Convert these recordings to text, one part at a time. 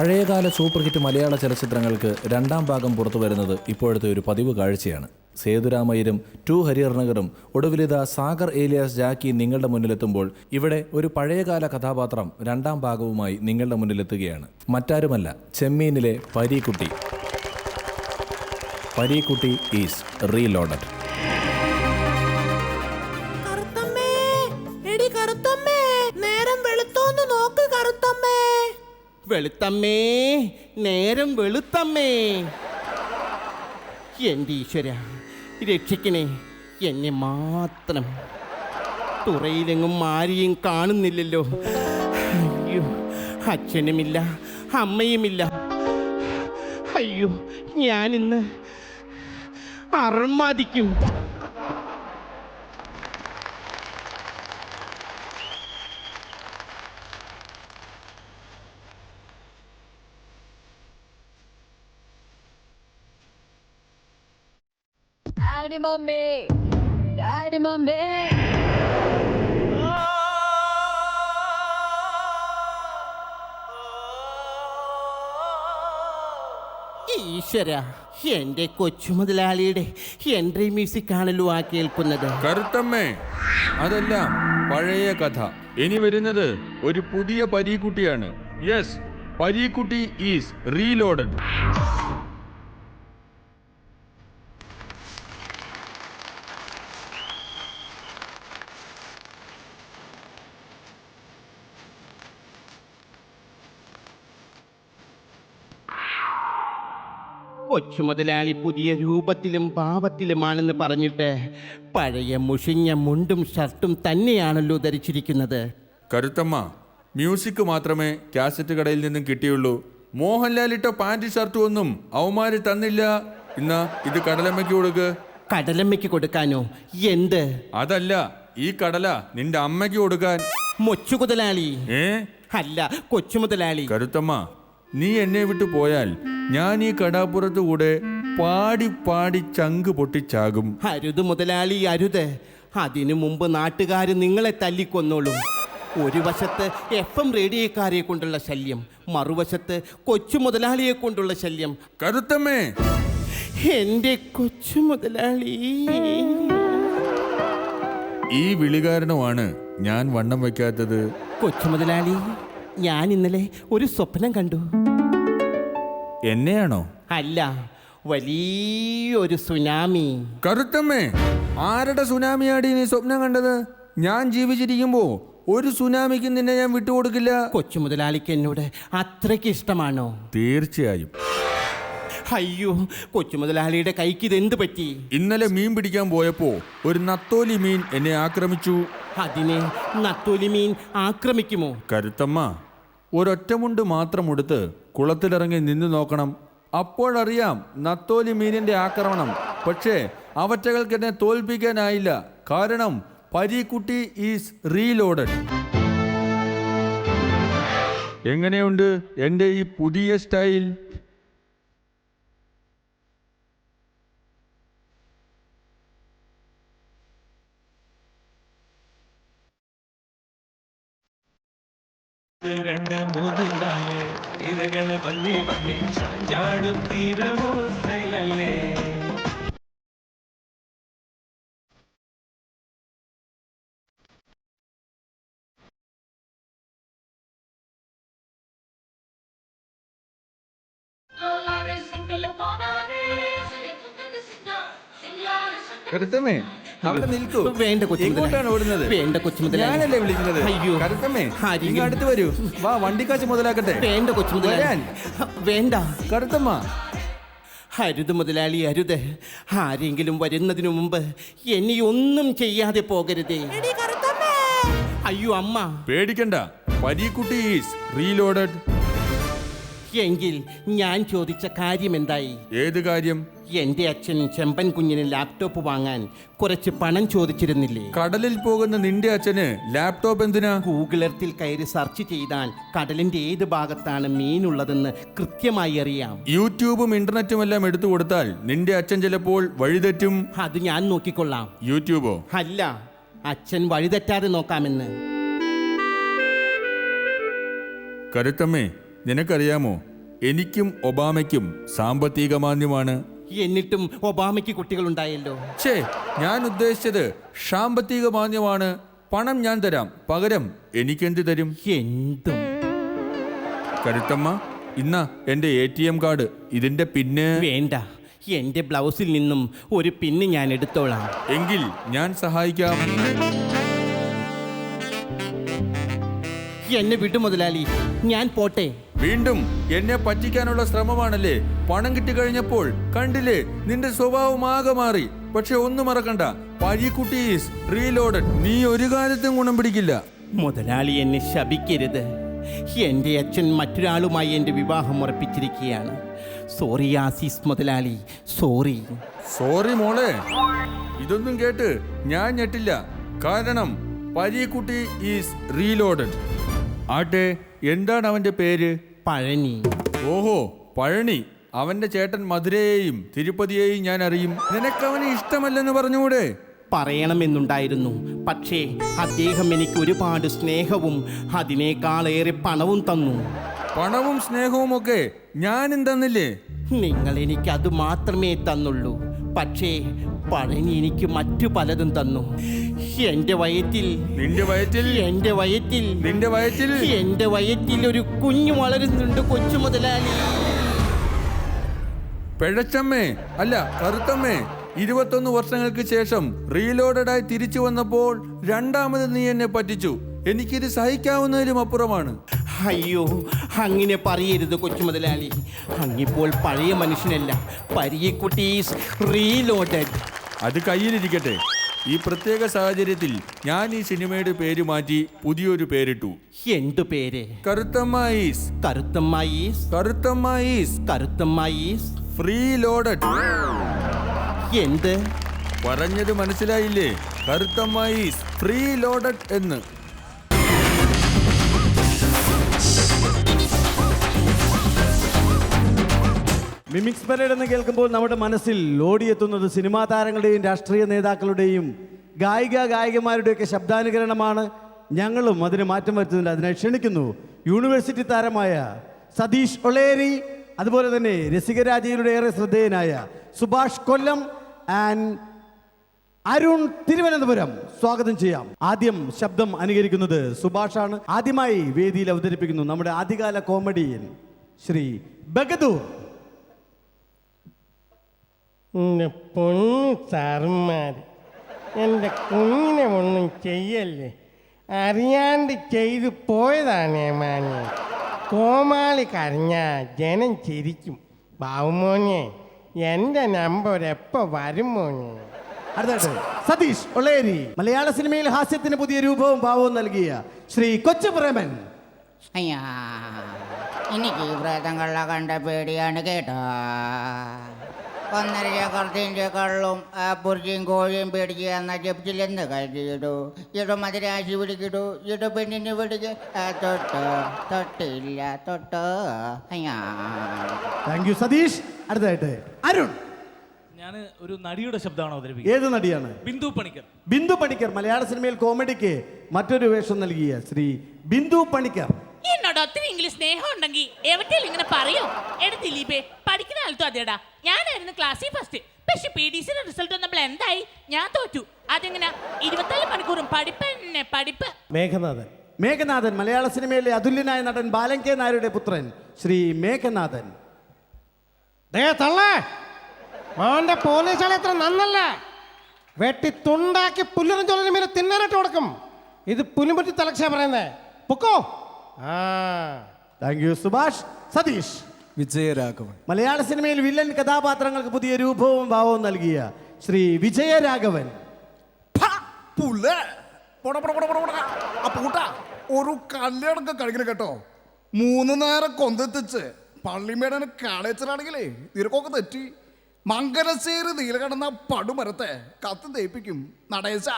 പഴയകാല super hit മലയാള ചലച്ചിത്രങ്ങൾക്ക് രണ്ടാം ഭാഗം പുറത്തു വരുന്നത് ഇപ്പോഴത്തെ ഒരു പതിവ് കാഴ്ചയാണ്. സേതുരാമയ്യരും ടു ഹരിഹർണകറും ഒടുവിലിത സാഗർ ഏലിയാസ് ജാക്കി നിങ്ങളുടെ മുന്നിലെത്തുമ്പോൾ ഇവിടെ ഒരു പഴയകാല കഥാപാത്രം രണ്ടാം ഭാഗവുമായി നിങ്ങളുടെ മുന്നിലെത്തുകയാണ്. മറ്റാരുമല്ല ചെമ്മീനിലെ പരീക്കുട്ടി. Pareekutty is reloaded. വെളുത്തമ്മേ നേരം വെളുത്തമ്മേ. എന്റെ ഈശ്വര രക്ഷിക്കണേ എന്നെ മാത്രം. തുറയിലെങ്ങും ആരെയും കാണുന്നില്ലല്ലോ. അയ്യോ അച്ഛനുമില്ല അമ്മയുമില്ല. അയ്യോ ഞാനിന്ന് അർമാദിക്കും. Mommy, daddy mommy. ഈശ്വര എന്റെ കൊച്ചു മുതലാളിയുടെ എൻട്രി മ്യൂസിക് ആണല്ലോ ആ കേൾക്കുന്നത്. കറുത്തമ്മേ അതെല്ലാം പഴയ കഥ. ഇനി വരുന്നത് ഒരു പുതിയ പരീക്കുട്ടിയാണ്. യെസ് പരീക്കുട്ടി ഈസ് റീലോഡഡ് കൊച്ചു മുതലാളി പുതിയ രൂപത്തിലും ഭാവത്തിലുമാണെന്ന് പറഞ്ഞിട്ട് പഴയ മുഷിഞ്ഞ മുണ്ടും ഷർട്ടും തന്നെയാണല്ലോ ധരിച്ചിരിക്കുന്നത്. കരുത്തമ്മ മ്യൂസിക് മാത്രമേ കാസറ്റ് കടയിൽ നിന്നും കിട്ടിയുള്ളൂ. മോഹൻലാൽ ഇട്ട പാന്റ് ഷർട്ടും ഒന്നും അവന്മാര് തന്നില്ല. ഇന്ന് ഇത് കടലമ്മയ്ക്ക് കൊടുക്ക്. കടലമ്മയ്ക്ക് കൊടുക്കാനോ? എന്ത്? അതല്ല ഈ കടല നിന്റെ അമ്മയ്ക്ക് കൊടുക്കാൻ. മൊച്ചു മുതലാളി ഏ? അല്ല കൊച്ചു മുതലാളി കരുത്തമ്മ നീ എന്നെ വിട്ടു പോയാൽ ഞാൻ ഈ കടാപ്പുറത്ത് കൂടെ പാടി പാടി ചങ്ക് പൊട്ടിച്ചാകും. അരുത് മുതലാളി അരുത്. അതിനു മുമ്പ് നാട്ടുകാർ നിങ്ങളെ തല്ലിക്കൊന്നോളും. ഒരു വശത്ത് എഫ് എം റേഡിയോക്കാരെ കൊണ്ടുള്ള ശല്യം മറുവശത്ത് കൊച്ചു മുതലാളിയെ കൊണ്ടുള്ള ശല്യം. കരുത്തമ്മേ. എന്റെ കൊച്ചു മുതലാളി. ഈ വിളി കാരണമാണ് ഞാൻ വണ്ണം വയ്ക്കാത്തത്. കൊച്ചു മുതലാളി ഞാൻ ഇന്നലെ ഒരു സ്വപ്നം കണ്ടു. എന്നെയാണോ? അല്ല വലിയൊരു സുനാമി. കറുത്തമ്മേ ആരുടെ സുനാമിയാടി നീ സ്വപ്നം കണ്ടത്? ഞാൻ ജീവിച്ചിരിക്കുമ്പോ ഒരു സുനാമിക്ക് നിന്നെ ഞാൻ വിട്ടുകൊടുക്കില്ല. കൊച്ചു മുതലാളിക്ക് എന്നോട് അത്രയ്ക്ക് ഇഷ്ടമാണോ? തീർച്ചയായും. അയ്യോ കൊച്ചു മുതലാളിയുടെ കൈക്ക് ഇതെന്ത് പറ്റി? ഇന്നലെ മീൻ പിടിക്കാൻ പോയപ്പോ ഒരു നത്തോലി മീൻ എന്നെ ആക്രമിച്ചു. അതിനെ നത്തോലി മീൻ ആക്രമിക്കുമോ? കരുത്തമ്മ ഒരൊറ്റമുണ്ട് മാത്രം ഉടുത്ത് കുളത്തിലിറങ്ങി നിന്നു നോക്കണം. അപ്പോഴറിയാം നത്തോലി മീനിന്റെ ആക്രമണം. പക്ഷേ അവറ്റകൾക്ക് എന്നെ തോൽപ്പിക്കാനായില്ല. കാരണം പരീക്കുട്ടി ഈസ് റീലോഡഡ്. എങ്ങനെയുണ്ട് എന്റെ ഈ പുതിയ സ്റ്റൈൽ? പന്നി പന്നി ചാടും തീരവോ സ്റ്റൈലല്ലേ കരുത്തമ്മേ അവിടെ നിൽക്കൂ. വേണ്ട മുതലാളി. എങ്ങോട്ടാണ് ഓടുന്നത്? വേണ്ട കൊച്ചു മുതലാളി. ഞാനല്ലേ വിളിക്കുന്നത്? അയ്യോ. അടുത്ത് വരൂ. വാ വണ്ടിക്കാശ് മുതലാക്കട്ടെ. വേണ്ട കൊച്ചു മുതലാളി വരാൻ. വേണ്ട. കരുത്തമ്മ അരുത് മുതലാളി അരുത്. ആരെങ്കിലും വരുന്നതിനു മുമ്പ് എന്നെ ഒന്നും ചെയ്യാതെ പോകരുതേ. കറുത്തമ്മേ അയ്യോ അമ്മ. പേടിക്കണ്ട. പരീക്കുട്ടി ഈസ് റീലോഡഡ് എങ്കിൽ ഞാൻ ചോദിച്ച കാര്യം എന്തായി? ഏത് കാര്യം? എന്റെ അച്ഛൻ ചെമ്പൻ കുഞ്ഞിന് ലാപ്ടോപ്പ് വാങ്ങാൻ കുറച്ച് പണം ചോദിച്ചിരുന്നില്ലേ? കടലിൽ പോകുന്ന നിന്റെ അച്ഛന് ലാപ്ടോപ്പ് എന്തിനാ? ഗൂഗിൾ എർത്തിൽ കയറി സെർച്ച് ചെയ്താൽ കടലിന്റെ ഏത് ഭാഗത്താണ് മീനുള്ളതെന്ന് കൃത്യമായി അറിയാം. യൂട്യൂബും ഇന്റർനെറ്റും എല്ലാം എടുത്തു കൊടുത്താൽ നിന്റെ അച്ഛൻ ചിലപ്പോൾ വഴിതെറ്റും. അത് ഞാൻ നോക്കിക്കൊള്ളാം. യൂട്യൂബോ? അല്ല അച്ഛൻ വഴിതെറ്റാതെ നോക്കാമെന്ന്. കരുത്തമ്മേ നിനക്കറിയാമോ? എനിക്കും ഒബാമയ്ക്കും സാമ്പത്തിക മാന്യമാണ് എന്നിട്ടും ഒബാമയ്ക്ക് കുട്ടികളുണ്ടായല്ലോ. ഛേ ഞാൻ ഉദ്ദേശിച്ചത് സാമ്പത്തിക മാന്യമാണ് പണം ഞാൻ തരാം. പകരം എനിക്കെന്ത് തരും? എന്തും. കരുത്തമ്മ ഇന്ന എന്റെ എ ടി എം കാർഡ്. ഇതിന്റെ പിന്നെ. വേണ്ട. എന്റെ ബ്ലൗസിൽ നിന്നും ഒരു പിന്ന് ഞാൻ എടുത്തോളാം. എങ്കിൽ ഞാൻ സഹായിക്കാം. എന്നെ വിട്ടു മുതലാളി. ഞാൻ പോട്ടെ. വീണ്ടും എന്നെ പറ്റിക്കാനുള്ള ശ്രമമാണല്ലേ? പണം കിട്ടിക്കഴിഞ്ഞപ്പോൾ കണ്ടില്ലേ നിന്റെ സ്വഭാവം ആകെ മാറി. പക്ഷെ ഒന്നും മറക്കണ്ട പഴിക്കുട്ടി ഈസ് റീലോഡഡ് നീ ഒരു കാലത്തും ഗുണം പിടിക്കില്ല. മുതലാളി എന്നെ ശപിക്കരുത്. എന്റെ അച്ഛൻ മറ്റൊരാളുമായി എന്റെ വിവാഹം ഉറപ്പിച്ചിരിക്കുകയാണ്. സോറി ആസീസ് മുതലാളി. സോറി സോറി മോളെ. ഇതൊന്നും കേട്ട് ഞാൻ ഞെട്ടില്ല. കാരണം പരീക്കുട്ടി ഈസ് റീലോഡഡ് ആട്ടെ എന്താണ് അവന്റെ പേര്? പഴനി. ഓഹോ പഴനി. അവന്റെ ചേട്ടൻ മധുരയെയും തിരുപ്പതിയെയും ഞാൻ അറിയും. നിനക്ക് നിനക്കവനെ ഇഷ്ടമല്ലെന്ന് പറഞ്ഞുകൂടെ? പറയണമെന്നുണ്ടായിരുന്നു. പക്ഷേ അദ്ദേഹം എനിക്ക് ഒരുപാട് സ്നേഹവും അതിനേക്കാളേറെ പണവും തന്നു. പണവും സ്നേഹവും ഒക്കെ ഞാനും തന്നില്ലേ? നിങ്ങൾ എനിക്ക് അത് മാത്രമേ തന്നുള്ളൂ. പക്ഷേ പഴനി എനിക്ക് മറ്റു പലതും തന്നു. എന്റെ വയറ്റിൽ നിന്റെ വയറ്റിൽ? എന്റെ വയറ്റിൽ നിന്റെ വയറ്റിൽ? എന്റെ വയറ്റിൽ ഒരു കുഞ്ഞു വളരുന്നുണ്ട് കൊച്ചു മുതലാളി. പിഴച്ചമ്മേ അല്ല കറുത്തമ്മേ. ഇരുപത്തൊന്ന് വർഷങ്ങൾക്ക് ശേഷം റീലോഡഡായി തിരിച്ചു വന്നപ്പോൾ രണ്ടാമത് നീ എന്നെ പറ്റിച്ചു. എനിക്കിത് സഹിക്കാവുന്നതിലും അപ്പുറമാണ്. അയ്യോ അങ്ങനെ പറയരുത് കൊച്ചു മുതലാളി അങ്ങിപ്പോൾ പഴയ മനുഷ്യനല്ല. പരിയക്കുട്ടീസ് റീലോഡഡ്. അത് കയ്യിലിരിക്കട്ടെ. ഈ പ്രത്യേക സാഹചര്യത്തിൽ ഞാൻ ഈ സിനിമയുടെ പേര് മാറ്റി പുതിയൊരു പേരിട്ടു. എന്തു പേര്? കറുത്തമ്മീസ് കറുത്തമ്മായീസ് കറുത്തമ്മീസ് കറുത്തമ്മായീസ് ഫ്രീ ലോഡഡ് എന്ത്? പറഞ്ഞത് മനസ്സിലായില്ലേ? കറുത്തമ്മായി ഫ്രീ ലോഡഡ് എന്ന്. മിമിക്സ് പരേഡ് എന്ന് കേൾക്കുമ്പോൾ നമ്മുടെ മനസ്സിൽ ഓടിയെത്തുന്നത് സിനിമാ താരങ്ങളുടെയും രാഷ്ട്രീയ നേതാക്കളുടെയും ഗായിക ഗായികമാരുടെയൊക്കെ ശബ്ദാനുകരണമാണ്. ഞങ്ങളും അതിന് മാറ്റം വരുത്തുന്നില്ല അതിനെ ക്ഷണിക്കുന്നു. യൂണിവേഴ്സിറ്റി താരമായ സതീഷ് ഒളേരി അതുപോലെ തന്നെ രസികരാജയുടെ ഏറെ ശ്രദ്ധേയനായ സുഭാഷ് കൊല്ലം ആൻഡ് അരുൺ തിരുവനന്തപുരം സ്വാഗതം ചെയ്യാം. ആദ്യം ശബ്ദം അനുകരിക്കുന്നത് സുഭാഷാണ്. ആദ്യമായി വേദിയിൽ അവതരിപ്പിക്കുന്നു നമ്മുടെ ആദ്യകാല കോമഡിയൻ ശ്രീ ബഗദൂർ. പൊന്നു സാറന്മാർ എന്റെ കുഞ്ഞിനെ ഒന്നും ചെയ്യല്ലേ? അറിയാണ്ട് ചെയ്തു പോയതാണ് ഏമാനെ കോമാളി കരഞ്ഞ ജനം ചിരിക്കും. ബാവുമോനെ എന്റെ നമ്പർ എപ്പോൾ വരും മോനെ? അടുത്തായിട്ട് സതീഷ് ഒളേരി മലയാള സിനിമയിൽ ഹാസ്യത്തിന് പുതിയ രൂപവും ഭാവവും നൽകിയ ശ്രീ കൊച്ചു പ്രേമൻ അയ്യാ എനിക്ക് ഈ പ്രേതങ്ങളെ കണ്ട പേടിയാണ് കേട്ടോ. ഒന്നര ചക്രത്തിന്റെ കള്ളും ആ പുറിച്ചിയും കോഴിയും പേടിക്കുക എന്ന ജപ്തിലെന്ന് കരുതിയിടൂ ഇട മതിരാശി പിടിക്കിടൂ ഇട പെണ്ണിനെ പിടിക്ക് തൊട്ട് തൊട്ടോ തൊട്ടില്ല തൊട്ട് അയ്യാ. Thank you Satheesh. അടുത്തായിട്ട് അരുൺ. ഞാൻ ഒരു നടിയുടെ ശബ്ദമാണ് അവതരിപ്പിക്കുന്നത്. ഏത് നടിയാണ്? ബിന്ദു പണിക്കർ. ബിന്ദു പണിക്കർ മലയാള സിനിമയിൽ കോമഡിക്ക് മറ്റൊരു വേഷം നൽകിയ ശ്രീ ബിന്ദു പണിക്കർ. എന്നോട് ഒത്തിരി ഇംഗ്ലീഷ് സ്നേഹം ഉണ്ടെങ്കിൽ എവിടെയും ഇങ്ങനെ പറയോ? എടാ ദിലീപേ പഠിക്കുന്ന കാലത്തും അതേടാ. ഞാനായിരുന്നു ക്ലാസ്സിൽ ഫസ്റ്റ് പക്ഷെ പി ഡി സിയുടെ റിസൾട്ട് വന്നപ്പോൾ എന്തായി? ഞാൻ തോറ്റു. അതെങ്ങനെ? ഇരുപത്തിനാല് മണിക്കൂറും പഠിപ്പ് തന്നെ പഠിപ്പ്. മേഘനാഥൻ. മേഘനാഥൻ മലയാള സിനിമയിലെ അതുല്യനായ നടൻ ബാലൻ കെ നായരുടെ പുത്രൻ ശ്രീ മേഘനാഥൻ. ദേ തള്ളേ എത്ര നന്നല്ല? വെട്ടി തുണ്ടാക്കി പുല്ലിനും ചൊല്ലിനും മേലെ തിന്നാനായിട്ട് കൊടുക്കും. ഇത് പുലിമുറ്റി തലക്ഷ പറയുന്നേ. പൊക്കോ? Thank you Subhash. Satheesh. Vijayaraghavan. മലയാള സിനിമയിൽ വില്ലൻ കഥാപാത്രങ്ങൾക്ക് പുതിയ രൂപവും ഭാവവും നൽകിയ ശ്രീ വിജയരാഘവൻ. അപ്പൂട്ട ഒരു കല്യാണൊക്കെ കഴിക്കണം കേട്ടോ. മൂന്ന് നേരം കൊന്തെത്തിച്ച് പള്ളിമേടന് കാളേച്ചറാണെങ്കിലേ നിരക്കൊക്കെ തെറ്റി. മംഗലശ്ശേരി നീല കിടന്ന പടുമരത്തെ കത്ത് തേപ്പിക്കും നടേശ.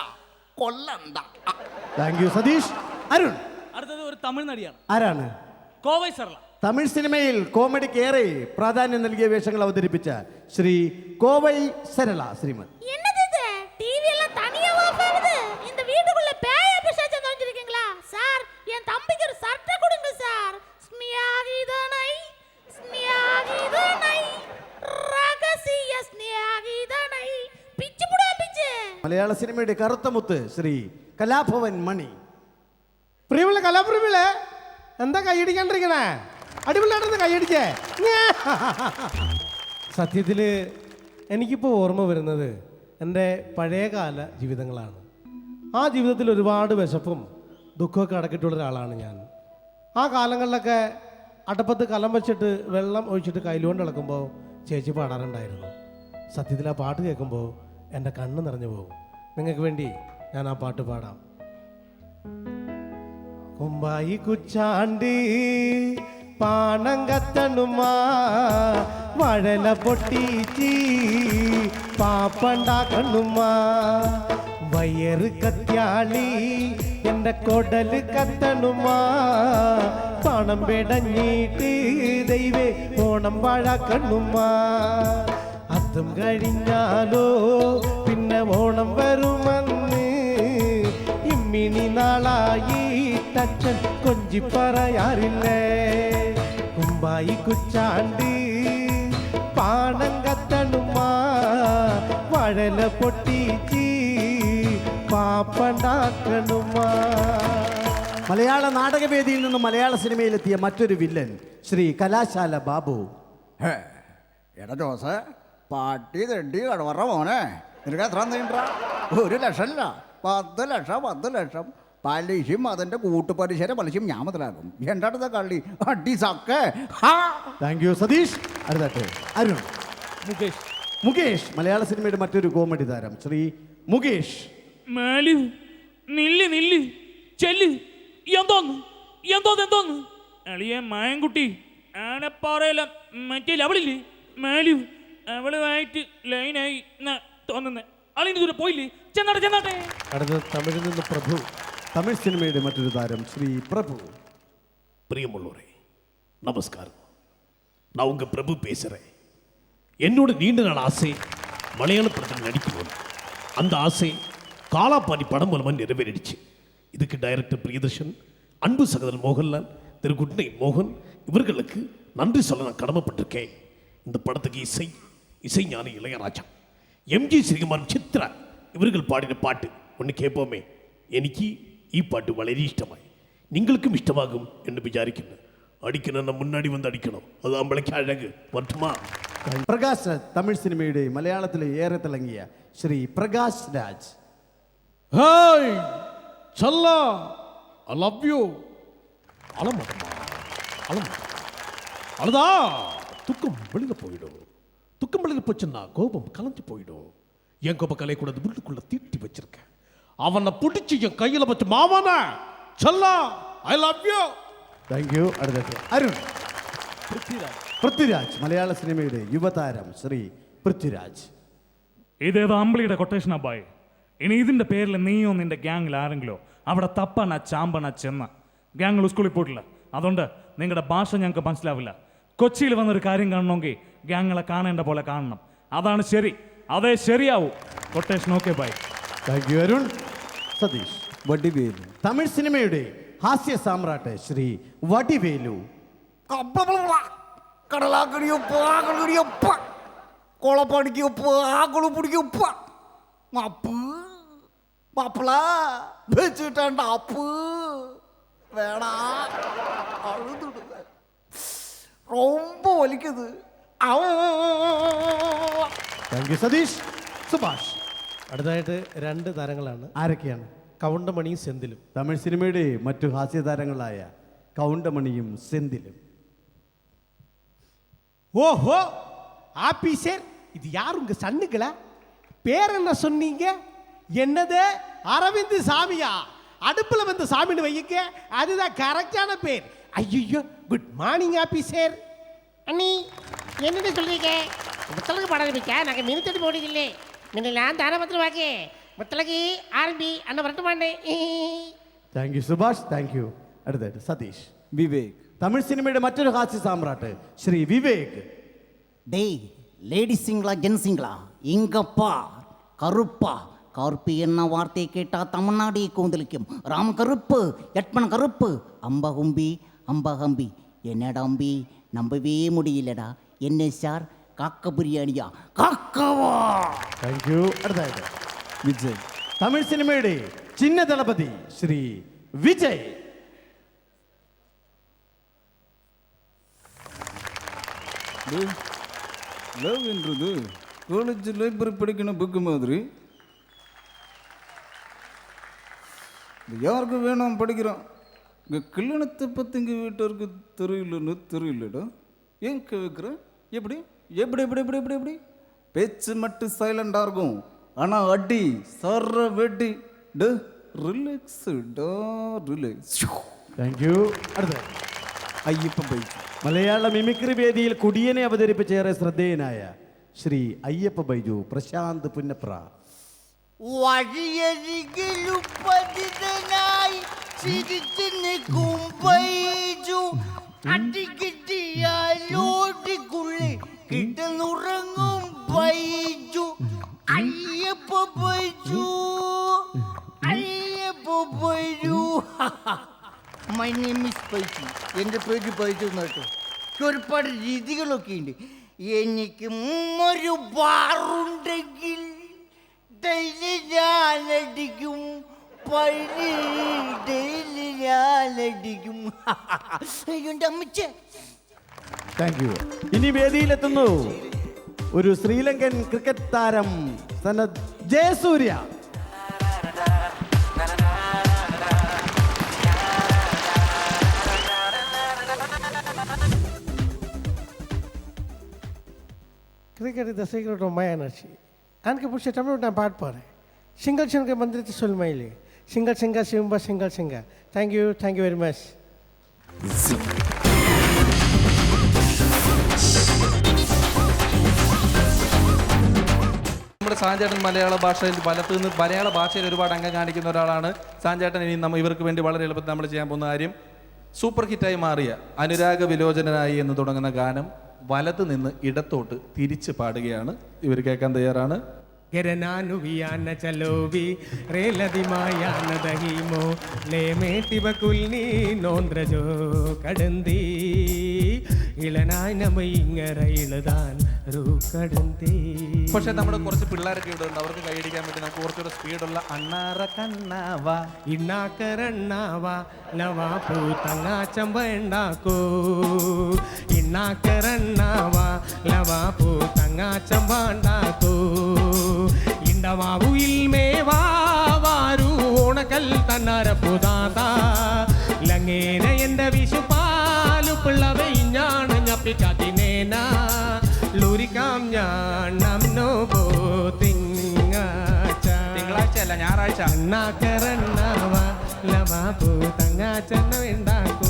കൊല്ലണ്ട. Thank you Satheesh. അരുൺ. അടുത്തത് ഒരു തമിഴ് നടിയാണ്. ആരാണ്? കോവൈ സർള. തമിഴ് സിനിമയിൽ കോമഡിക്ക് ഏറെ പ്രാധാന്യം നൽകിയ വേഷങ്ങൾ അവതരിപ്പിച്ച ശ്രീ കോവൈ സരള ശ്രീമത്. മലയാള സിനിമയുടെ കറുത്തമുത്ത് ശ്രീ കലാഭവൻ മണി. പ്രിയമുള്ള കലാപ്രിയമുള്ള എന്താ കൈയടിക്കാണ്ടിരിക്കണേ? അടിപൊളിയായിട്ടൊന്ന് കൈയടിച്ചേ. സത്യത്തിൽ എനിക്കിപ്പോൾ ഓർമ്മ വരുന്നത് എന്റെ പഴയകാല ജീവിതങ്ങളാണ്. ആ ജീവിതത്തിൽ ഒരുപാട് വിശപ്പും ദുഃഖമൊക്കെ അടക്കിയിട്ടുള്ള ഒരാളാണ് ഞാൻ. ആ കാലങ്ങളിലൊക്കെ അടപ്പത്ത് കലം വെച്ചിട്ട് വെള്ളം ഒഴിച്ചിട്ട് കയ്യിലുകൊണ്ട് ഇളക്കുമ്പോൾ ചേച്ചി പാടാറുണ്ടായിരുന്നു. സത്യത്തിൽ ആ പാട്ട് കേൾക്കുമ്പോൾ എന്റെ കണ്ണ് നിറഞ്ഞു പോകും. നിങ്ങൾക്ക് വേണ്ടി ഞാൻ ആ പാട്ട് പാടാം. കുമ്പായി കുച്ചാണ്ടി പാണം കത്തണുമാ വഴല പൊട്ടിച്ച് പാപ്പണ്ടാക്കണുമാ. വയറ് കത്യാളി എന്റെ കൊടൽ കത്തണുമാ. പണം പെടഞ്ഞിട്ട് ദൈവേ ഓണം വാഴാക്കണുമാ അതും കഴിഞ്ഞാലോ പിന്നെ ഓണം വരുമെന്ന് ഇമ്മിണി നാളായി തച്ചൻ കൊഞ്ചി പറയാറില്ലേ കുമ്പായി കുച്ചാണ്ട് പാണം കത്തണുമാ വഴല പൊട്ടിച്ച് പാപ്പണ്ടാക്കണുമാ. മലയാള നാടകവേദിയിൽ നിന്ന് മലയാള സിനിമയിലെത്തിയ മറ്റൊരു വില്ലൻ ശ്രീ കലാശാല ബാബു. എടാ ജോസ് പാട്ടി തെണ്ടി കടവറ മോനെ. നിനക്ക് എത്ര നീണ്ട ഒരു ലക്ഷമല്ല പത്ത് ലക്ഷം പത്ത് ലക്ഷം. പലിശയും അതിന്റെ കൂട്ടുപലിശയുടെ പലിശയും ഞാൻ മുതലാക്കും. എന്റെ അടുത്ത കള്ളി? അടി സക്കെ ഹാ. Thank you Satheesh. അടുത്തായിട്ട് അരുൺ. മുകേഷ്. മുകേഷ് മലയാള സിനിമയുടെ മറ്റൊരു കോമഡി താരം ശ്രീ മുകേഷ്. മാലു നില്ല് നില്ല് ചെല്ല് എന്തോന്ന് എന്തോന്ന് എന്തോന്ന്? എളിയ മായൻകുട്ടി ആനപ്പാറയില മറ്റേ അവളില്ലേ മാലു അവളുമായിട്ട് ലൈനായി തോന്നുന്നേ. തോന്നുന്നത് അളിന് ദൂരെ പോയില്ലേ ചെന്നാട്ടെ ചെന്നാട്ടെ അടുത്ത തമിഴിൽ നിന്ന് പ്രഭു തമിഴ് സിനിമയുടെ മറ്റൊരു താരം ശ്രീ പ്രഭു பிரியமுள்ளோரே நமஸ்காரம் நான் உங்க பிரபு பேசுறேன் என்னோட நீண்ட நாள் ஆசை மலையாள படத்தில் நடிக்கணும் அந்த ஆசை காலாப்பாணி படம் மூலமாக நிறைவேறிடுச்சு இதுக்கு டைரக்டர் பிரியதர்ஷன் அன்பு சகோதரன் மோகன்லால் திரு குட்னை மோகன் இவர்களுக்கு நன்றி சொல்ல நான் கடமைப்பட்டிருக்கேன் இந்த படத்துக்கு இசை இசை ஞானி இளையராஜா ఎంజి శ్రీకుమార్ చిత్ర ഇവരുകൾ പാടിന പാട്ട് ഒന്ന് കേൾപ്പോമേ എനിക്ക് ഈ പാട്ട് വളരെ ഇഷ്ടമായി നിങ്ങൾക്കും ഇഷ്ടമാകും എന്ന് വിചാരിക്കുന്നു അടിക്കണമെന്ന മുന്നാടി വന്ന് അടിക്കണം അത് നമ്മളേക്ക് അഴക് വർദ്ധമാ പ്രകാശ് തമിഴ് സിനിമയുടെ മലയാളത്തിൽ ഏറെ തിളങ്ങിയ ശ്രീ പ്രകാശ് രാജ് ഹായ് ചല്ല ஐ லவ் யூ அழமாட்டமா அழமா அழுதா துக்கம் வெளியில் போயிடும் துக்கம் வெளியில போச்சுன்னா கோபம் கலைஞ்சு போயிடும் என் கோபம் கலையக்கூடாது உள்ளுக்குள்ள தீட்டி வச்சிருக்கேன் அவனை பிடிச்சி என் கையில வச்சு மாமானா சல்லா I love you thank you അടുത്തായിട്ട് അരുൺ പൃഥ്വിരാജ് മലയാള സിനിമയുടെ യുവതാരം ശ്രീ പൃഥ്വിരാജ് ഇതേതോ അമ്പിളിയുടെ കൊട്ടേഷൻ അബ്ബായി ഇനി ഇതിന്റെ പേരിൽ നീയോ നിന്റെ ഗ്യാങ്ങിൽ ആരെങ്കിലോ അവിടെ തപ്പണ ചാമ്പണ ചെന്ന ഗ്യാങ്ങൾ സ്കൂളിൽ പോയിട്ടില്ല അതുകൊണ്ട് നിങ്ങളുടെ ഭാഷ ഞങ്ങൾക്ക് മനസ്സിലാവില്ല കൊച്ചിയിൽ വന്നൊരു കാര്യം കാണണമെങ്കിൽ ഗ്യാങ്ങളെ കാണേണ്ട പോലെ കാണണം അതാണ് ശരി അതേ ശരിയാവൂ quotation okay bye thank you Arun Satheesh Vadivelu Tamil സിനിമയുടെ ഹാസ്യ സാമ്രാട്ട് ശ്രീ വടിവേലു കടലാക്കടി ഉപ്പ് ആകളടി ഉപ്പ് കുളപ്പണിക്ക് ഉപ്പ് ആകളു പിടിക്ക് ഉപ്പ് അപ്പ് മാപ്പിള വെച്ചിട്ടണ്ട അപ്പ് വേണാ അഴുതുടുക ரொம்ப വലിക്കത് താങ്ക് യു സതീഷ് സുഭാഷ് അടുത്തതായിട്ട് രണ്ട് താരങ്ങളാണ് ആരൊക്കെയാണ് കൗണ്ടമണിയും സെന്തിലും തമിഴ് സിനിമയുടെ മറ്റു ഹാസ്യ താരങ്ങളായ കൗണ്ടമണിയും സെന്തിലും ஓஹோ ஆபீசர் இது யார் உங்க சன்னுங்களா பேர் என்ன சொன்னீங்க என்னது அரவிந்த் சாமியா அடுப்புல வந்து சாமின்னு வையுங்க அதுதான் கரெக்டான பேர் ஐயோ குட் மார்னிங் ஆபீசர் அண்ணி என்னன்னு சொல்றீங்க முத்தலகு பாட ஆரம்பிக்கா நாங்கள் நிறுத்தடி போடுதில்லை நின்று நான் தானே பத்திரம் வாக்கே முத்தலகு ஆரம்பி அண்ணன் வரட்டு மாட்டேன் thank you Subhash thank you അടുത്തായിട്ട് സതീഷ് വിവേക് തമിഴ് സിനിമയുടെ മറ്റൊരു ഹാസ്യ സാമ്രാട്ട് ശ്രീ വിവേക് டேய் லேடிஸுங்களா ஜென்ஸுங்களா இங்கப்பா கருப்பா கருப்பு என்ன வார்த்தையை கேட்டால் தமிழ்நாடு கூந்தலிக்கும் ராம கருப்பு எட்மன் கருப்பு அம்பகும்பி அம்பகம்பி என்னடா அம்பி நம்பவே முடியலடா என்ன சார் காக்க பிரியாணியா காக்கவா താങ്ക് യു അടുത്തായിട്ട് വിജയ് തമിഴ് സിനിമയുടെ ചിന്ന ദളപതി ശ്രീ വിജയ് லவ் என்றது காலேஜ் லைப்ரரி படிக்கணும் புக்கு மாதிரி இது யாருக்கு வேணும் படிக்கிறோம் இங்கே கல்யாணத்தை பற்றி எங்கள் வீட்டாருக்கு தெரியலன்னு தெரியலடா ஏன் கேட்குறேன் எப்படி எப்படி எப்படி எப்படி எப்படி எப்படி பேச்சு மட்டும் சைலண்டாக இருக்கும் ஆனால் அடி சர்ற வெடி டு ரிலாக்ஸ் டா ரிலாக்ஸ் താങ്ക് യു അടുത്ത അയ്യപ്പൻ ബൈക്ക് മലയാള മിമിക്രി വേദിയിൽ കുടിയനെ അവതരിപ്പിച്ച ഏറെ ശ്രദ്ധേയനായ ശ്രീ അയ്യപ്പ ബൈജു പ്രശാന്ത് പുന്നപ്ര വഴിയരികിലും പതിതനായി ചിരിച്ചു നിൽക്കും ബൈജു അടികിട്ടിയാലോടിക്കുള്ളി കിടന്നുറങ്ങും Baiju. Ayyappa Baiju Ayyappa Baiju my name is Baiju എന്റെ പേര് ബൈജു എന്നാട്ടോ ഒരുപാട് രീതികളൊക്കെ ഉണ്ട്. എനിക്ക് ഒരു ബാറുണ്ടെങ്കിൽ ഡെയിലി ഞാനടിക്കും. പഴി ഡെയിലി ഞാനടിക്കും. അയ്യോ എന്റെ അമ്മച്ചേ. താങ്ക് യു ഇനി വേദിയിലെത്തുന്നു ഒരു ശ്രീലങ്കൻ ക്രിക്കറ്റ് താരം സനത് Jayasurya Cricket is the secret of my energy. எனக்கு பிடிச்ச தமிழ் நான் பாட்டு பாடுறேன் சிங்கல் சிங்க மந்திரத்தை சொல் மயிலே சிங்கல் சிங்கா சிவம்பா சிங்கல் சிங்கா தேங்க்யூ தேங்க்யூ வெரி மச் നമ്മുടെ സാഞ്ചേട്ടൻ മലയാള ഭാഷയിൽ വലത്തു നിന്ന് മലയാള ഭാഷയിൽ ഒരുപാട് അംഗം കാണിക്കുന്ന ഒരാളാണ്. സാഞ്ചേട്ടൻ ഇനി നമ്മൾ ഇവർക്ക് വേണ്ടി വളരെ എളുപ്പത്തിൽ നമ്മൾ ചെയ്യാൻ പോകുന്ന കാര്യം സൂപ്പർ ഹിറ്റായി മാറിയ അനുരാഗ വിലോചനായി എന്ന് തുടങ്ങുന്ന ഗാനം വലത്തു നിന്ന് ഇടത്തോട്ട് തിരിച്ച് പാടുകയാണ്. ഇവർ കേൾക്കാൻ തയ്യാറാണ്. గరనానువియాన చలోవి പക്ഷെ നമ്മുടെ കുറച്ച് പിള്ളേരൊക്കെ ഇവിടെ ഉണ്ട്. അവർക്ക് കൈയടിക്കാൻ പറ്റും നമുക്ക് കുറച്ചുകൂടെ സ്പീഡുള്ള അണ്ണാറ കണ്ണാവ ഇണ്ണാക്കരണ്ണാവ നവാ പൂത്തങ്ങ ചമ്പണ്ടാക്കോ ഇണ്ണാക്കരണ്ണാവ ലവാ പൂത്തങ്ങ ചമ്പാണ്ടാക്കോ ഇണ്ടവാവു ഇൽമേവാ വാരു ഓണക്കൽ തന്നാര പുതാത ലങ്ങേന എന്റെ വിഷുപാലു പിള്ളവ ഇഞ്ഞാണ് ഞപ്പിക്കാത്തിനേന ലൂരിക്കാം ഞാൻ പോ തിങ്ങാച്ച തിങ്കളാഴ്ച അല്ല ഞായറാഴ്ച. അണ്ണാക്കരണ്ണാവ ലവാപു തങ്ങാച്ചെണ്ണ വേണ്ടാക്കൂ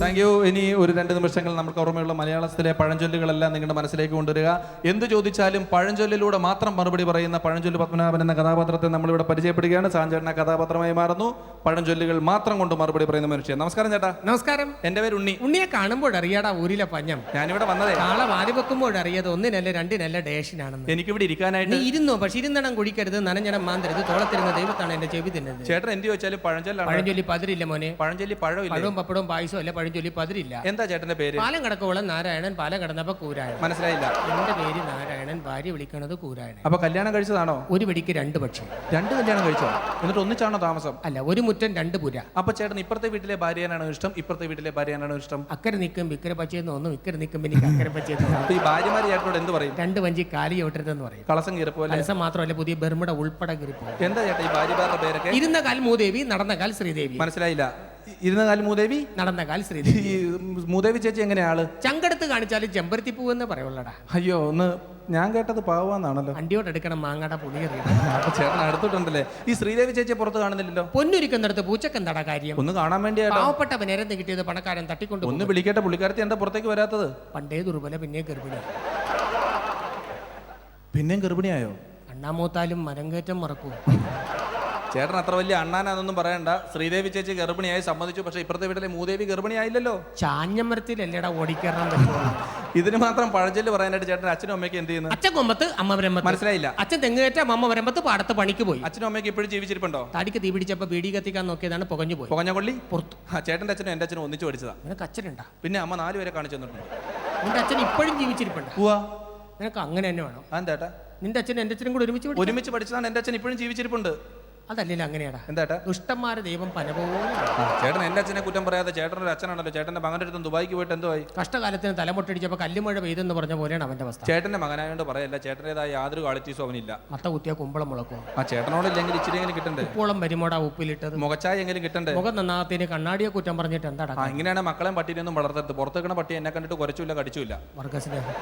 താങ്ക് യു ഇനി ഒരു രണ്ട് നിമിഷങ്ങൾ നമുക്ക് ഓർമ്മയുള്ള മലയാളത്തിലെ പഴഞ്ചൊല്ലുകളെല്ലാം നിങ്ങളുടെ മനസ്സിലേക്ക് കൊണ്ടുവരിക. എന്ത് ചോദിച്ചാലും പഴഞ്ചൊല്ലിലൂടെ മാത്രം മറുപടി പറയുന്ന പഴഞ്ചൊല്ല് പത്മനാഭൻ എന്ന കഥാപാത്രത്തെ നമ്മളിവിടെ പരിചയപ്പെടുകയാണ്. സാഞ്ചേട്ടൻ കഥാപാത്രമായി മാറുന്നു. പഴഞ്ചൊല്ലുകൾ മാത്രം കൊണ്ട് മറുപടി പറയുന്ന മനുഷ്യൻ. നമസ്കാരം ചേട്ടാ. നമസ്കാരം. എന്റെ പേര് ഉണ്ണി. ഉണ്ണിയെ കാണുമ്പോൾ അറിയാടാ ഊരിലെ പഞ്ഞം. ഞാനിവിടെ വന്നതേ. നാളെ വാരി വെക്കുമ്പോൾ അറിയാതെ ഒന്നിനല്ല രണ്ടിനല്ല എനിക്ക് എനിക്കിവിടെ ഇരിക്കാനായിട്ട് നീ ഇരുന്നോ? പക്ഷെ ഇരുന്നണം കുഴിക്കരുത് നനഞ്ഞണം മാന്തരുത്. തോളത്തിരുന്ന ദൈവത്താണ് എന്റെ ചെവി തിന്നത് ചേട്ടൻ എന്ത് ചോദിച്ചാലും പഴഞ്ചൊല്ലാണ്. പഴഞ്ചൊല്ലി പതിരില്ല മോനെ? പഴഞ്ചൊല്ലി പഴമില്ല? പഴവും പപ്പടവും പായസവും അല്ല പഴഞ്ചൊല്ലി പതിരില്ല. എന്താ ചേട്ടന്റെ പേര്? പാലം കടക്കുള്ള നാരായണൻ പാലം കടന്നപ്പോ കൂരായണൻ. മനസ്സിലായില്ല. എന്റെ പേര് നാരായണൻ ഭാര്യ വിളിക്കണത് കൂരായണൻ. അപ്പൊ കല്യാണം കഴിച്ചതാണോ? ഒരു വെടിക്ക് രണ്ട് പക്ഷം. രണ്ട് കല്യാണം കഴിച്ചോ? എന്നിട്ട് ഒന്നിച്ചാണോ താമസം? അല്ല ഒരു മുറ്റം രണ്ട് പുര. അപ്പൊ ചേട്ടൻ ഇപ്പുറത്തെ വീട്ടിലെ ഭാര്യനാണോ ഇഷ്ടം? ഇപ്പുറത്തെ വീട്ടിലെ ഭാര്യനാണോ ഇഷ്ടം? അക്കരെ നിൽക്കും വിക്കര പച്ചയെന്ന് ഒന്നും ഇക്കരെ നിൽക്കും എനിക്ക് അക്കരെ പച്ചയെന്ന് ഈ ഭാര്യമാര് ചേട്ടനോട് എന്ത് പറയും? രണ്ട് വഞ്ചി കാലി ചോട്ടരുതെന്ന് പറയും. കളസം കീറിപ്പോലെ കലസം മാത്രമല്ല പുതിയ ബെർമുട ഉൾപ്പെടെ കീറിപ്പോ എന്താ ചേട്ടാ ഈ ഭാര്യമാരുടെ പേരൊക്കെ? ഇരുന്ന കാൽ മൂദേവി നടന്ന കാൽ ശ്രീദേവി. മനസ്സിലായില്ല. ഇരുന്ന കാലം മൂദേവി? നടന്ന കാൽ ശ്രീദേവി. ഈ മൂദേവി ചേച്ചി എങ്ങനെയാ ആൾ ചങ്കെടുത്ത് കാണിച്ചാലും ചെമ്പരത്തി പൂവെന്ന് പറയുള്ളടാ. അയ്യോ ഒന്ന് ഞാൻ കേട്ടത് പാവാന്നാണല്ലോ. വണ്ടിയോട് എടുക്കണം മാങ്ങാട പുളി അപ്പൊ ചേട്ടൻ അടുത്തിട്ടുണ്ടല്ലേ. ഈ ശ്രീദേവി ചേച്ചി പുറത്ത് കാണുന്നില്ലല്ലോ. പൊന്നൊരുക്കുന്നിടത്ത് പൂച്ചക്കെന്താടാ കാര്യം? ഒന്ന് കാണാൻ വേണ്ടിയാട്ടോ. പാവപ്പെട്ടവൻ നേരത്തെ കിട്ടിയത് പണക്കാരൻ തട്ടിക്കൊണ്ട് ഒന്ന് വിളിക്കട്ടെ പുള്ളിക്കാരത്തി എന്താ പുറത്തേക്ക് വരാത്തത്? പണ്ടേ ദുർബല പിന്നെ ഗർഭിണി. പിന്നെയും ഗർഭിണിയായോ? അണ്ണാമൂത്താലും കയറ്റം മറക്കൂ ചേട്ടൻ അത്ര വലിയ അണ്ണാനാന്നൊന്നും പറയണ്ട. ശ്രീദേവി ചേച്ചി ഗർഭിണിയായി സമ്മതിച്ചു. പക്ഷെ ഇപ്പുറത്തെ വീട്ടിലെ മൂദേവി ഗർഭിണിയായില്ലല്ലോ. ചാഞ്ഞമരത്തിലല്ലേടാ ഓടിക്കയറാൻ പറ്റുള്ളൂ. ഇതിന് മാത്രം പഴഞ്ചൊല്ല് പറയാനായിട്ട് ചേട്ടൻ അച്ഛനും അമ്മയ്ക്ക് എന്ത് ചെയ്യുന്നു? അച്ഛൻ കൊമ്പത്ത് അമ്മ വരമ്പത്ത്. മനസ്സിലായില്ല. അച്ഛൻ തെങ്ങേറ്റ അമ്മ വരമ്പത്ത് പാടത്ത് പണിക്ക് പോയി. അച്ഛനും അമ്മയ്ക്ക് ഇപ്പോഴും ജീവിച്ചിരിപ്പുണ്ടോ? താടിക്ക് തീ പിടിച്ചപ്പോ ബീഡി കത്തിക്കാൻ നോക്കിയതാണ് പുകഞ്ഞു പോയി. പുകഞ്ഞ കൊള്ളി പുറത്തു. ആ ചേട്ടന്റെ അച്ഛനും എന്റെ അച്ഛനും ഒന്നിച്ചു പഠിച്ചതാ. നിനക്ക് അച്ഛനുണ്ടാ? പിന്നെ അമ്മ നാല് പേരെ കാണിച്ചു തന്നിട്ടുണ്ട്. നിന്റെ അച്ഛൻ ഇപ്പോഴും ജീവിച്ചിരിപ്പുണ്ട്. പോവാ നിനക്ക് അങ്ങനെ തന്നെ വേണം. അതെന്താ നിന്റെ അച്ഛനും എന്റെ അച്ഛനും കൂടെ ഒരുമിച്ച് പഠിച്ച ഒരുമിച്ച് പഠിച്ചതാണ്. എന്റെ അച്ഛൻ ഇപ്പോഴും ജീവിച്ചിരിപ്പുണ്ട്. അതല്ലേ അങ്ങനെയാടാ. എന്താട്ടാ? ദുഷ്ടന്മാരെ ദൈവം പന പോലെ ആ, ചേട്ടൻ എന്റെ അച്ഛനെ കുറ്റം പറയാതെ ചേട്ടനൊരു അച്ഛനാണല്ലോ. ചേട്ടന്റെ മകന്റെ അടുത്ത് ദുബായിക്ക് പോയിട്ട് എന്തോ ആയി? കഷ്ടകാലത്തിന് തലമുട്ടടിച്ചപ്പോൾ കല്ലുമഴ പെയ്തെന്ന് പറഞ്ഞ പോലെയാണ് അവന്റെ അവസ്ഥ. ചേട്ടന്റെ മകനായോണ്ട് പറയല്ല ചേട്ടന്റെതായ യാതൊരു ക്വാളിറ്റീസും അവനില്ല. അത്ത കുത്തിയ കുമ്പളം മുളക്കോ. ആ ചേട്ടനോട് ഇല്ലെങ്കിൽ ഇച്ചിരിയെങ്കിലും കിട്ടണ്ടേ? ഉപ്പോളം വരുമോടാ ഉപ്പിലിട്ടത്? മുഖച്ചായ എങ്കിലും കിട്ടണ്ടേ? മുഖം നന്നാത്തിന് കണ്ണാടിയെ കുറ്റം പറഞ്ഞിട്ട് എന്താടാ ഇങ്ങനെയാണ് മക്കളെ പട്ടീനെയൊന്നും വളർത്തരുത്. പുറത്തേക്കണ പട്ടി എന്നെ കണ്ടിട്ട് കുറച്ചില്ല കടിച്ചില്ല വർഗസ്നേഹം.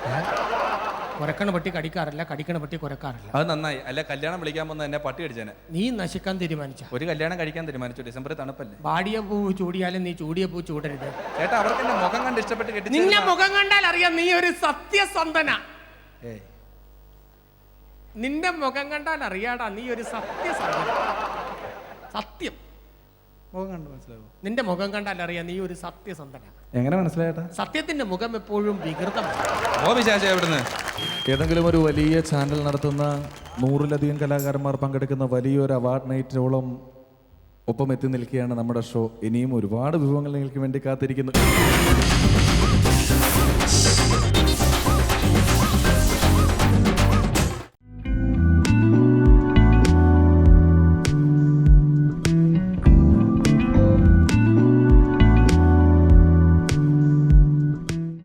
കുരക്കണ പട്ടി കടിക്കാറില്ല കടിക്കണ പട്ടി കുരക്കാറില്ല അത് നന്നായി. അല്ല കല്യാണം വിളിക്കാൻ വന്ന എന്നെ പട്ടി അടിച്ചേനെ നീ നശിക്കാൻ തീരുമാനിച്ച? ഒരു കല്യാണം കഴിക്കാൻ തീരുമാനിച്ചു. ഡിസംബറിൽ തണുപ്പല്ലേ? വാടിയ പൂ ചൂടിയാലും നീ ചൂടിയ പൂ ചൂടരുത്. ചേട്ടാ അവർക്ക് എന്റെ മുഖം കണ്ട് ഇഷ്ടപ്പെട്ട് കെട്ടി നിന്നെ മുഖം കണ്ടാൽ അറിയാം നീ ഒരു സത്യസന്ധന. ഏയ്. നിന്റെ മുഖം കണ്ടാൽ അറിയാടാ നീ ഒരു സത്യസന്ധന. സത്യം. മുഖം കണ്ട് മനസ്സിലാവും നിന്റെ മുഖം കണ്ടാൽ അറിയാം നീ ഒരു സത്യസന്ധന. എങ്ങനെ മനസ്സിലായേട്ടാ? സത്യത്തിന്റെ മുഖം എപ്പോഴും വികൃതമാണ്. എവിടുന്ന്? ഏതെങ്കിലും ഒരു വലിയ ചാനൽ നടത്തുന്ന നൂറിലധികം കലാകാരന്മാർ പങ്കെടുക്കുന്ന വലിയൊരു അവാർഡ് നൈറ്റോളം ഒപ്പം എത്തി നിൽക്കുകയാണ് നമ്മുടെ ഷോ ഇനിയും ഒരുപാട് വിഭവങ്ങൾ നിങ്ങൾക്ക് വേണ്ടി കാത്തിരിക്കുന്നു.